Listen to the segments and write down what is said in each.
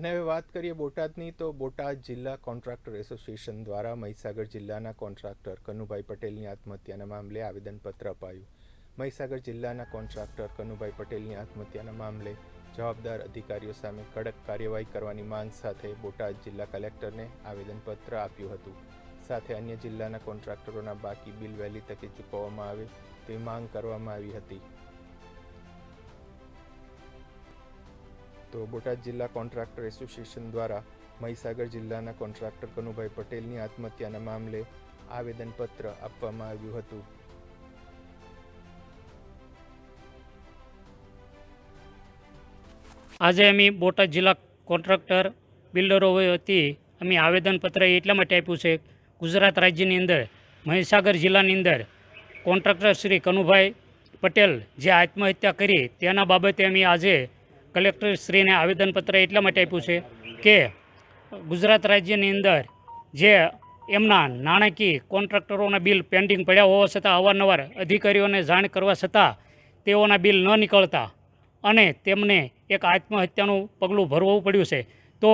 અને હવે વાત કરીએ બોટાદની, તો બોટાદ જિલ્લા કોન્ટ્રાક્ટર એસોસિએશન દ્વારા મહીસાગર જિલ્લાના કોન્ટ્રાક્ટર કનુભાઈ પટેલની આત્મહત્યાના મામલે આવેદનપત્ર અપાયું. મહીસાગર જિલ્લાના કોન્ટ્રાક્ટર કનુભાઈ પટેલની આત્મહત્યાના મામલે જવાબદાર અધિકારીઓ સામે કડક કાર્યવાહી કરવાની માંગ સાથે બોટાદ જિલ્લા કલેક્ટરને આવેદનપત્ર આપ્યું હતું. સાથે અન્ય જિલ્લાના કોન્ટ્રાક્ટરોના બાકી બિલ વહેલી તકે ચૂકવવામાં આવે તેવી માંગ કરવામાં આવી હતી. તો બોટાદ જિલ્લા કોન્ટ્રાક્ટર એસોસિએશન દ્વારા મહીસાગર જિલ્લાના કોન્ટ્રાક્ટર કનુભાઈ પટેલની આત્મહત્યાના મામલે આવેદનપત્ર આપવામાં આવ્યું હતું. આજે અમે બોટાદ જિલ્લા કોન્ટ્રાક્ટર બિલ્ડરો વતી અમે આવેદનપત્ર એટલા માટે આપ્યું છે, ગુજરાત રાજ્યની અંદર, મહીસાગર જિલ્લાની અંદર કોન્ટ્રાક્ટર શ્રી કનુભાઈ પટેલ જે આત્મહત્યા કરી, તેના બાબતે અમે આજે કલેક્ટર શ્રીને આવેદનપત્ર એટલા માટે આપ્યું છે કે ગુજરાત રાજ્યની અંદર જે એમના નાણાકીય કોન્ટ્રાક્ટરોના બિલ પેન્ડિંગ પડ્યા હોવા છતાં અવારનવાર અધિકારીઓને જાણ કરવા છતાં તેઓના બિલ ન નીકળતા અને તેમને એક આત્મહત્યાનું પગલું ભરવું પડ્યું છે. તો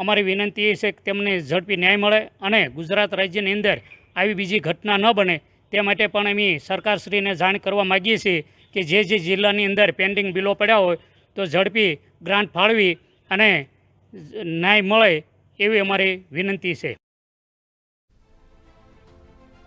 અમારી વિનંતી એ છે કે તેમને ઝડપી ન્યાય મળે અને ગુજરાત રાજ્યની અંદર આવી બીજી ઘટના ન બને. તે માટે પણ અમે સરકારશ્રીને જાણ કરવા માગીએ છીએ કે જે જે જિલ્લાની અંદર પેન્ડિંગ બિલો પડ્યા હોય તો ઝડપી ગ્રાન્ટ ફાળવી અને ન્યાય મળે એવી અમારી વિનંતી છે.